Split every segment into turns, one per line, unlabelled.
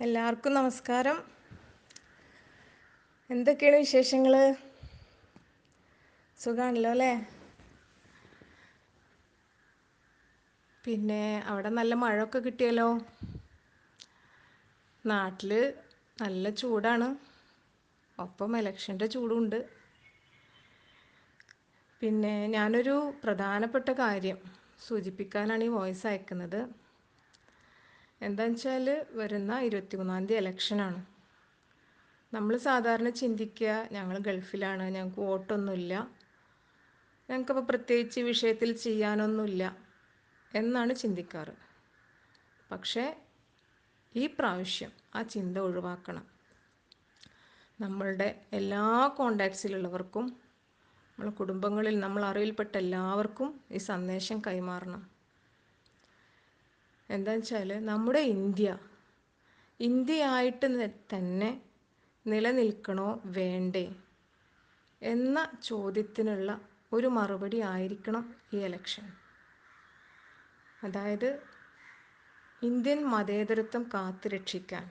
എല്ലാവർക്കും നമസ്കാരം. എന്തൊക്കെയാണ് വിശേഷങ്ങൾ സുഖമാണല്ലോ അല്ലേ? പിന്നെ അവിടെ നല്ല മഴയൊക്കെ കിട്ടിയല്ലോ? നാട്ടിൽ നല്ല ചൂടാണ്. ഒപ്പം ഇലക്ഷന്റെ ചൂടുണ്ട്. പിന്നെ ഞാനൊരു പ്രധാനപ്പെട്ട കാര്യം സൂചിപ്പിക്കാനാണ് ഈ വോയിസ് അയക്കുന്നത്. എന്താണെന്ന് വെച്ചാൽ വരുന്ന ഇരുപത്തി മൂന്നാം തീയതി ഇലക്ഷനാണ് നമ്മൾ സാധാരണ ചിന്തിക്കുക ഞങ്ങൾ ഗൾഫിലാണ് ഞങ്ങൾക്ക് വോട്ടൊന്നുമില്ല. ഞങ്ങൾക്കപ്പോൾ പ്രത്യേകിച്ച് വിഷയത്തിൽ ചെയ്യാനൊന്നുമില്ല എന്നാണ് ചിന്തിക്കാറ്. പക്ഷേ ഈ പ്രാവശ്യം ആ ചിന്ത ഒഴിവാക്കണം. നമ്മളുടെ എല്ലാ കോണ്ടാക്ട്സിലുള്ളവർക്കും നമ്മളെ കുടുംബങ്ങളിൽ നമ്മൾ അറിവിൽപ്പെട്ട എല്ലാവർക്കും ഈ സന്ദേശം കൈമാറണം. എന്താണെന്ന് വെച്ചാൽ നമ്മുടെ ഇന്ത്യ ഇന്ത്യയായിട്ട് തന്നെ നിലനിൽക്കണോ വേണ്ടേ എന്ന ചോദ്യത്തിനുള്ള ഒരു മറുപടി ആയിരിക്കണം ഈ എലക്ഷൻ അതായത് ഇന്ത്യൻ മതേതരത്വം കാത്തുരക്ഷിക്കാൻ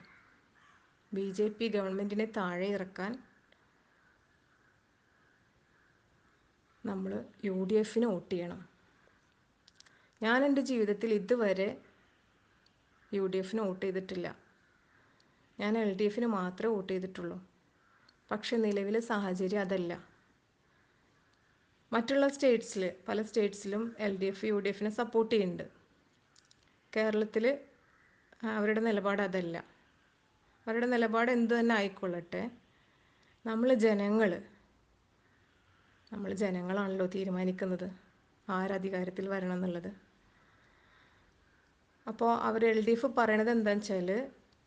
ബി ജെ പി ഗവൺമെന്റിനെ താഴെ ഇറക്കാൻ നമ്മൾ യു ഡി എഫിന് വോട്ട് ചെയ്യണം. ഞാൻ എന്റെ ജീവിതത്തിൽ ഇതുവരെ യു ഡി എഫിന് വോട്ട് ചെയ്തിട്ടില്ല. ഞാൻ എൽ ഡി എഫിന് മാത്രമേ വോട്ട് ചെയ്തിട്ടുള്ളൂ. പക്ഷെ നിലവിലെ സാഹചര്യം അതല്ല. മറ്റുള്ള സ്റ്റേറ്റ്സിൽ പല സ്റ്റേറ്റ്സിലും L D F U D എഫിനെ സപ്പോർട്ട് ചെയ്യുന്നുണ്ട്. കേരളത്തിൽ അവരുടെ നിലപാട് അതല്ല. അവരുടെ നിലപാട് എന്തു തന്നെ ആയിക്കൊള്ളട്ടെ നമ്മൾ ജനങ്ങൾ നമ്മൾ ജനങ്ങളാണല്ലോ തീരുമാനിക്കുന്നത്. ആരധികാരത്തിൽ വരണം എന്നുള്ളത് അപ്പോൾ അവർ എൽ ഡി എഫ് പറയണത് എന്താണെന്ന് വെച്ചാൽ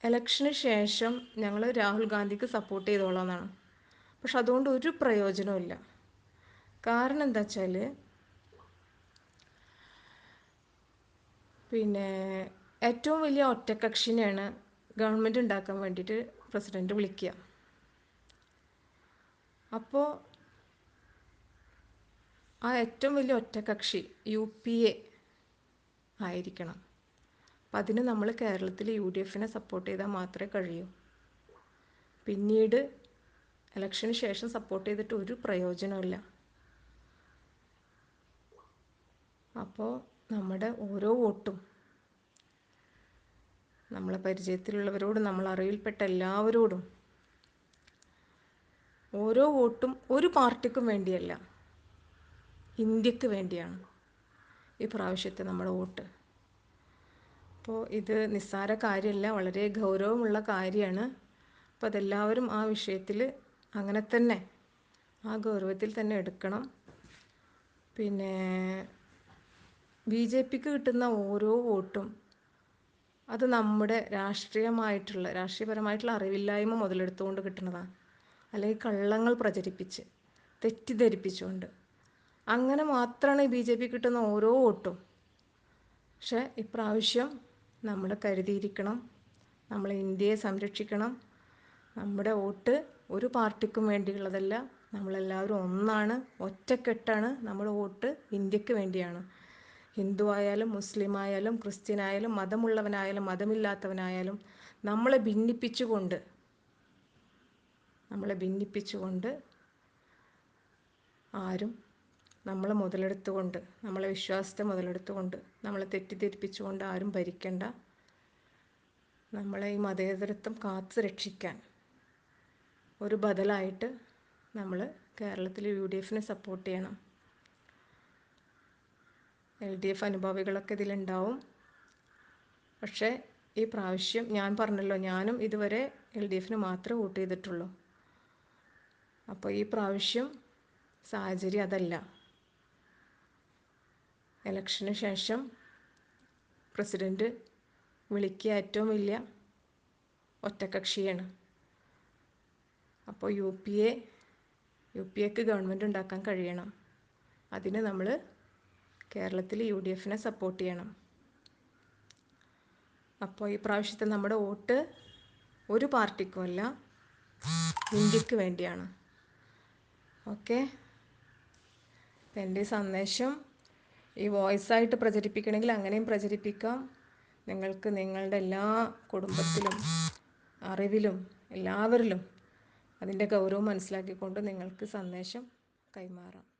ഇലക്ഷന് ശേഷം ഞങ്ങൾ രാഹുൽ ഗാന്ധിക്ക് സപ്പോർട്ട് ചെയ്തോളാം എന്നാണ് പക്ഷെ അതുകൊണ്ട് ഒരു പ്രയോജനമില്ല കാരണം എന്താ വെച്ചാൽ പിന്നെ ഏറ്റവും വലിയ ഒറ്റക്കക്ഷിനെയാണ് ഗവൺമെന്റ് ഉണ്ടാക്കാൻ വേണ്ടിയിട്ട് പ്രസിഡന്റ് വിളിക്കുക. അപ്പോൾ ആ ഏറ്റവും വലിയ ഒറ്റക്കക്ഷി യു പി എ ആയിരിക്കണം. അപ്പം അതിന് നമ്മൾ കേരളത്തിൽ യു ഡി എഫിനെ സപ്പോർട്ട് ചെയ്താൽ മാത്രമേ കഴിയൂ. പിന്നീട് ഇലക്ഷന് ശേഷം സപ്പോർട്ട് ചെയ്തിട്ട് ഒരു പ്രയോജനമില്ല അപ്പോൾ നമ്മുടെ ഓരോ വോട്ടും നമ്മളെ പരിചയത്തിലുള്ളവരോടും നമ്മൾ അറിവിൽപ്പെട്ട എല്ലാവരോടും ഓരോ വോട്ടും ഒരു പാർട്ടിക്കും വേണ്ടിയല്ല ഇന്ത്യയ്ക്ക് വേണ്ടിയാണ് ഈ പ്രാവശ്യത്തെ നമ്മുടെ വോട്ട്. അപ്പോൾ ഇത് നിസ്സാര കാര്യമല്ല വളരെ ഗൗരവമുള്ള കാര്യമാണ്. അപ്പോൾ അതെല്ലാവരും ആ വിഷയത്തിൽ അങ്ങനെ തന്നെ ആ ഗൗരവത്തിൽ തന്നെ എടുക്കണം. പിന്നെ ബി ജെ പിക്ക് കിട്ടുന്ന ഓരോ വോട്ടും അത് നമ്മുടെ രാഷ്ട്രീയമായിട്ടുള്ള രാഷ്ട്രീയപരമായിട്ടുള്ള അറിവില്ലായ്മ മുതലെടുത്തുകൊണ്ട് കിട്ടുന്നതാണ് അല്ലെങ്കിൽ കള്ളങ്ങൾ പ്രചരിപ്പിച്ച് തെറ്റിദ്ധരിപ്പിച്ചുകൊണ്ട്. അങ്ങനെ മാത്രമാണ് ബി ജെ പി കിട്ടുന്ന ഓരോ വോട്ടും. പക്ഷേ ഇപ്രാവശ്യം നമ്മൾ കരുതിയിരിക്കണം. നമ്മൾ ഇന്ത്യയെ സംരക്ഷിക്കണം. നമ്മുടെ വോട്ട് ഒരു പാർട്ടിക്കും വേണ്ടിയുള്ളതല്ല. നമ്മളെല്ലാവരും ഒന്നാണ് ഒറ്റക്കെട്ടാണ് നമ്മുടെ വോട്ട് ഇന്ത്യയ്ക്ക് വേണ്ടിയാണ്. ഹിന്ദു ആയാലും മുസ്ലിം ആയാലും ക്രിസ്ത്യൻ ആയാലും മതമുള്ളവനായാലും മതമില്ലാത്തവനായാലും നമ്മളെ ഭിന്നിപ്പിച്ചുകൊണ്ട് നമ്മളെ ഭിന്നിപ്പിച്ചുകൊണ്ട് ആരും നമ്മളെ മുതലെടുത്തുകൊണ്ട് നമ്മളെ വിശ്വാസത്തെ മുതലെടുത്തുകൊണ്ട് നമ്മളെ തെറ്റിദ്ധരിപ്പിച്ചുകൊണ്ട് ആരും ഭരിക്കണ്ട. നമ്മളെ ഈ മതേതരത്വം കാത്തു രക്ഷിക്കാൻ ഒരു ബദലായിട്ട് നമ്മൾ കേരളത്തിൽ യു ഡി എഫിനെ സപ്പോർട്ട് ചെയ്യണം. എൽ ഡി എഫ് അനുഭാവികളൊക്കെ ഇതിലുണ്ടാവും. പക്ഷേ ഈ പ്രാവശ്യം ഞാൻ പറഞ്ഞല്ലോ ഞാനും ഇതുവരെ എൽ ഡി എഫിന് മാത്രമേ വോട്ട് ചെയ്തിട്ടുള്ളൂ. അപ്പോൾ ഈ പ്രാവശ്യം സാഹചര്യം അതല്ല. ഇലക്ഷന് ശേഷം പ്രസിഡന്റ് വിളിക്കുക ഏറ്റവും വലിയ ഒറ്റക്കക്ഷിയാണ് അപ്പോൾ U P A U P എക്ക് ഗവൺമെന്റ് ഉണ്ടാക്കാൻ കഴിയണം. അതിന് നമ്മൾ കേരളത്തിൽ യു ഡി എഫിനെ സപ്പോർട്ട് ചെയ്യണം. അപ്പോൾ ഈ പ്രാവശ്യത്തെ നമ്മുടെ വോട്ട് ഒരു പാർട്ടിക്കുമല്ല ഇന്ത്യയ്ക്ക് വേണ്ടിയാണ്. ഓക്കെ? എന്റെ സന്ദേശം ഈ വോയിസായിട്ട് പ്രചരിപ്പിക്കണമെങ്കിൽ അങ്ങനെയും പ്രചരിപ്പിക്കാം. നിങ്ങൾക്ക് നിങ്ങളുടെ എല്ലാ കുടുംബത്തിലും അറിവിലും എല്ലാവരിലും അതിന്റെ ഗൗരവം മനസ്സിലാക്കിക്കൊണ്ട് നിങ്ങൾക്ക് സന്ദേശം കൈമാറാം.